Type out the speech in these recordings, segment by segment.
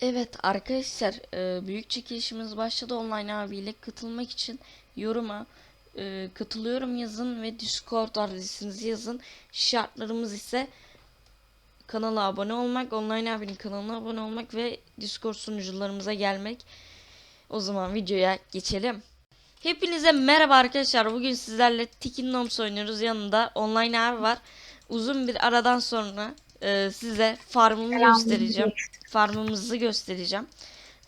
Evet arkadaşlar e, büyük çekilişimiz başladı online abiyle katılmak için yoruma e, katılıyorum yazın ve Discord adresinizi yazın. Şartlarımız ise kanala abone olmak, online abinin kanalına abone olmak ve Discord sunucularımıza gelmek. O zaman videoya geçelim. Hepinize merhaba arkadaşlar. Bugün sizlerle Tikin oynuyoruz. Yanında online abi var. Uzun bir aradan sonra e, size farmımı göstereceğim. Farmımızı göstereceğim.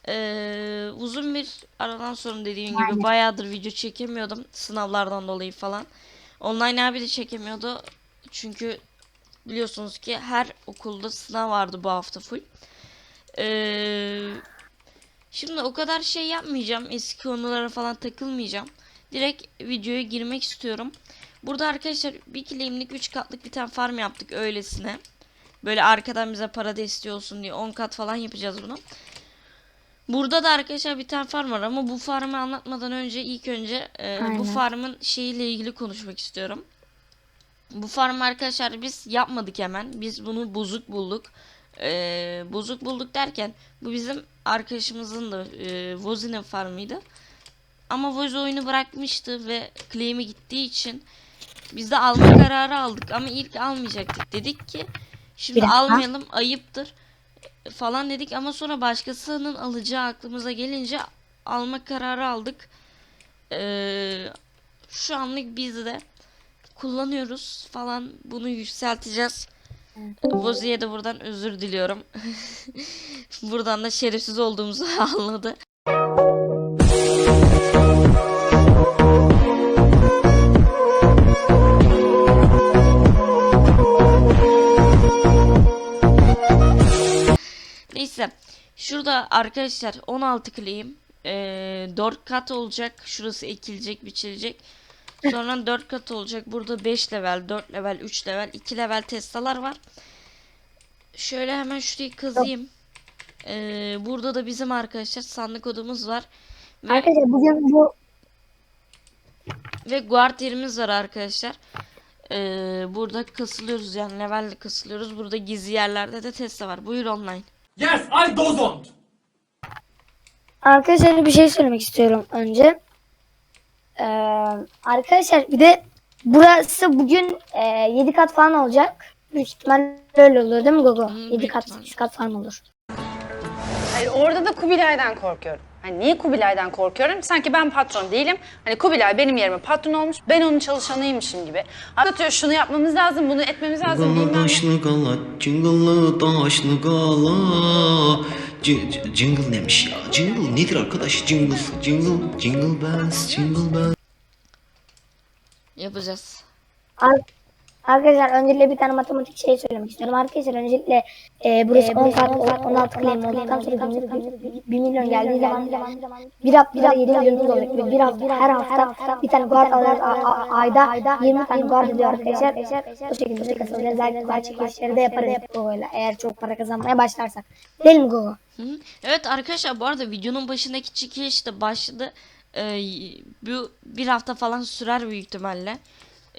Ee, uzun bir aradan sonra dediğim gibi bayağıdır video çekemiyordum. Sınavlardan dolayı falan. Online abi de çekemiyordu. Çünkü biliyorsunuz ki her okulda sınav vardı bu hafta full. Ee, şimdi o kadar şey yapmayacağım. Eski konulara falan takılmayacağım. Direkt videoya girmek istiyorum. Burada arkadaşlar bir claimlik 3 katlık bir tane farm yaptık öylesine. Böyle arkadan bize para desteği olsun diye 10 kat falan yapacağız bunu. Burada da arkadaşlar bir tane farm var ama bu farmı anlatmadan önce ilk önce e, bu farmın şeyiyle ilgili konuşmak istiyorum. Bu farmı arkadaşlar biz yapmadık hemen. Biz bunu bozuk bulduk. E, bozuk bulduk derken bu bizim arkadaşımızın da e, Vozi'nin farmıydı. Ama Vozi oyunu bırakmıştı ve claim'i gittiği için biz de alma kararı aldık ama ilk almayacaktık. Dedik ki şimdi Bir dakika. almayalım ayıptır falan dedik ama sonra başkasının alacağı aklımıza gelince alma kararı aldık. Ee, şu anlık biz de kullanıyoruz falan bunu yükselteceğiz. Vozi'ye de buradan özür diliyorum. buradan da şerefsiz olduğumuzu anladı. Neyse. Şurada arkadaşlar 16 claim. Ee, 4 kat olacak. Şurası ekilecek, biçilecek. Sonra 4 kat olacak. Burada 5 level, 4 level, 3 level, 2 level testalar var. Şöyle hemen şurayı kazıyım. Ee, burada da bizim arkadaşlar sandık odamız var. Ve, Arkadaşlar bugün bu ve guard yerimiz var arkadaşlar. Ee, burada kasılıyoruz yani levelle kasılıyoruz. Burada gizli yerlerde de testa var. Buyur online. Yes, I dozoned. arkadaşlar bir şey söylemek istiyorum önce. Ee, arkadaşlar bir de burası bugün e, 7 kat falan olacak. Büyük ihtimalle öyle olur değil mi Gogo? Hı, 7 büyük kat, ihtimalle. 8 kat falan olur. Hayır, orada da Kubilay'dan korkuyorum. Hani niye Kubilay'dan korkuyorum? Sanki ben patron değilim. Hani Kubilay benim yerime patron olmuş. Ben onun çalışanıymışım gibi. Anlatıyor şunu yapmamız lazım, bunu etmemiz lazım. Gala Bilmem ne. daşlı gala, cıngıllı daşlı gala. Jingle demiş ya. Jingle nedir arkadaş? Jingle, jingle, jingle bells, jingle bells. Yapacağız. Ar- Arkadaşlar öncelikle bir tane matematik şey söylemek istiyorum. Arkadaşlar öncelikle e, burası 10 kat 16 claim olduktan sonra 1 milyon geldiği zaman bir haftada 7 milyonumuz olacak. Ve bir hafta her hafta bir tane guard alıyoruz. Ayda 20 tane guard ediyor arkadaşlar. Bu şekilde şey kasılacağız. Belki guard çekilişleri de yaparız Gogo'yla. Eğer çok para kazanmaya başlarsak. Değil mi Gogo? Evet arkadaşlar bu arada videonun başındaki çekiliş de başladı. Ee, bu bir hafta falan sürer büyük ihtimalle.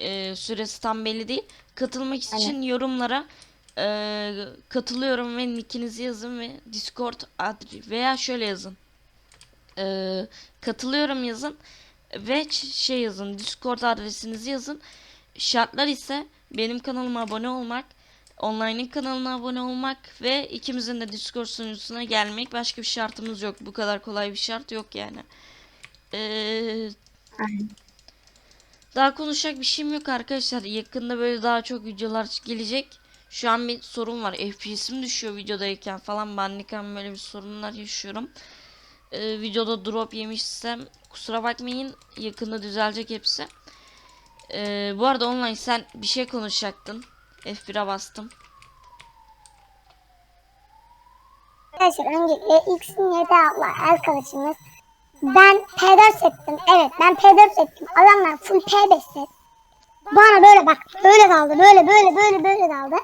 Ee, süresi tam belli değil. Katılmak için yorumlara e, katılıyorum ve nickinizi yazın ve Discord adresi veya şöyle yazın. Ee, katılıyorum yazın ve şey yazın Discord adresinizi yazın. Şartlar ise benim kanalıma abone olmak, online'in kanalına abone olmak ve ikimizin de Discord sunucusuna gelmek. Başka bir şartımız yok. Bu kadar kolay bir şart yok yani. Ee, daha konuşacak bir şeyim yok arkadaşlar. Yakında böyle daha çok videolar gelecek. Şu an bir sorun var. FPS'im düşüyor videodayken falan. Bandicam böyle bir sorunlar yaşıyorum. Ee, videoda drop yemişsem kusura bakmayın. Yakında düzelecek hepsi. Ee, bu arada online sen bir şey konuşacaktın. F1'e bastım. Arkadaşlar öncelikle X'in yedi abla arkadaşımız. Ben P4 settim. Evet ben P4 settim. Adamlar full P5 set. Bana böyle bak böyle daldı. Böyle böyle böyle böyle daldı.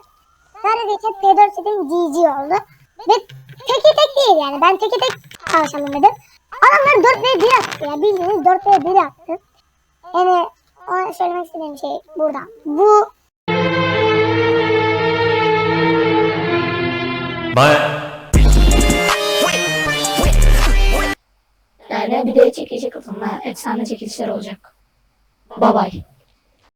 Hep P4 setim GG oldu. Ve teki tek değil yani. Ben teki tek çalışalım dedim. Adamlar 4 v 1 attı ya. Bildiğiniz 4 v 1 attı. Yani ona söylemek istediğim şey burada. Bu Bye. Günlerde bir de çekilişe katılma efsane çekilişler olacak. Bye bye.